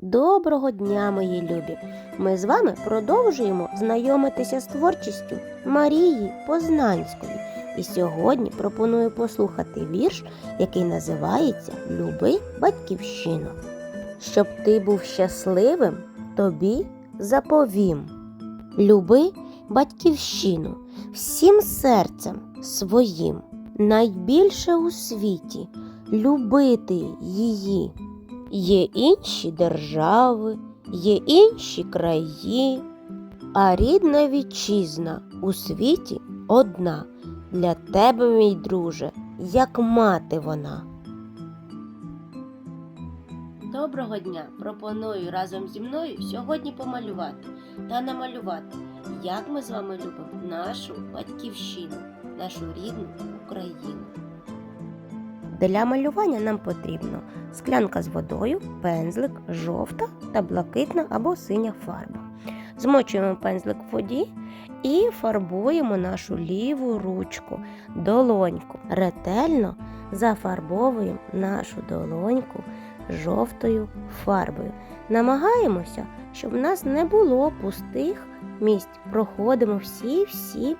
Доброго дня, мої любі! Ми з вами продовжуємо знайомитися з творчістю Марії Познанської. І сьогодні пропоную послухати вірш, який називається Люби батьківщину. Щоб ти був щасливим, тобі заповім. Люби батьківщину всім серцем своїм, найбільше у світі любити її. Є інші держави, є інші краї, а рідна вітчизна у світі одна. Для тебе, мій друже, як мати вона. Доброго дня! Пропоную разом зі мною сьогодні помалювати та намалювати, як ми з вами любимо нашу батьківщину, нашу рідну Україну. Для малювання нам потрібно склянка з водою, пензлик, жовта та блакитна або синя фарба. Змочуємо пензлик в воді і фарбуємо нашу ліву ручку, долоньку. Ретельно зафарбовуємо нашу долоньку жовтою фарбою. Намагаємося, щоб в нас не було пустих місць. Проходимо всі-всі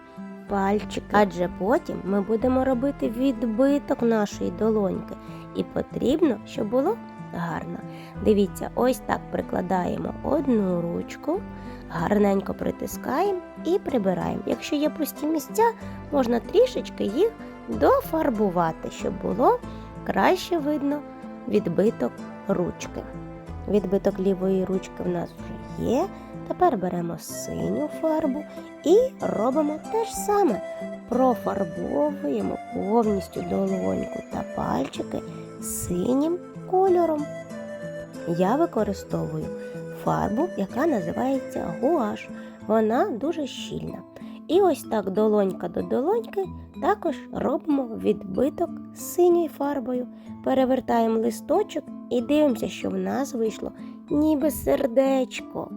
пальчики, адже потім ми будемо робити відбиток нашої долоньки, і потрібно, щоб було гарно. Дивіться, ось так прикладаємо одну ручку, гарненько притискаємо і прибираємо. Якщо є пусті місця, можна трішечки їх дофарбувати, щоб було краще видно відбиток ручки. Відбиток лівої ручки в нас вже є. Тепер беремо синю фарбу і робимо те ж саме. Профарбовуємо повністю долоньку та пальчики синім кольором. Я використовую фарбу, яка називається гуаш. Вона дуже щільна. І ось так долонька до долоньки також робимо відбиток з синьою фарбою. Перевертаємо листочок і дивимося, що в нас вийшло ніби сердечко.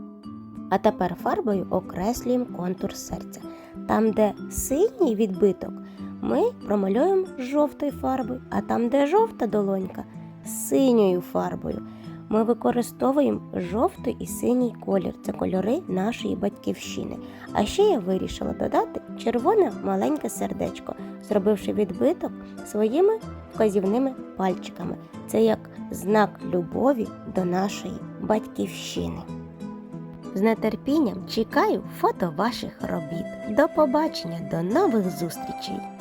А тепер фарбою окреслюємо контур серця. Там, де синій відбиток, ми промалюємо жовтою фарбою, а там, де жовта долонька, синьою фарбою. Ми використовуємо жовтий і синій колір. Це кольори нашої батьківщини. А ще я вирішила додати червоне маленьке сердечко, зробивши відбиток своїми вказівними пальчиками. Це як знак любові до нашої батьківщини. З нетерпінням чекаю фото ваших робіт. До побачення, до нових зустрічей!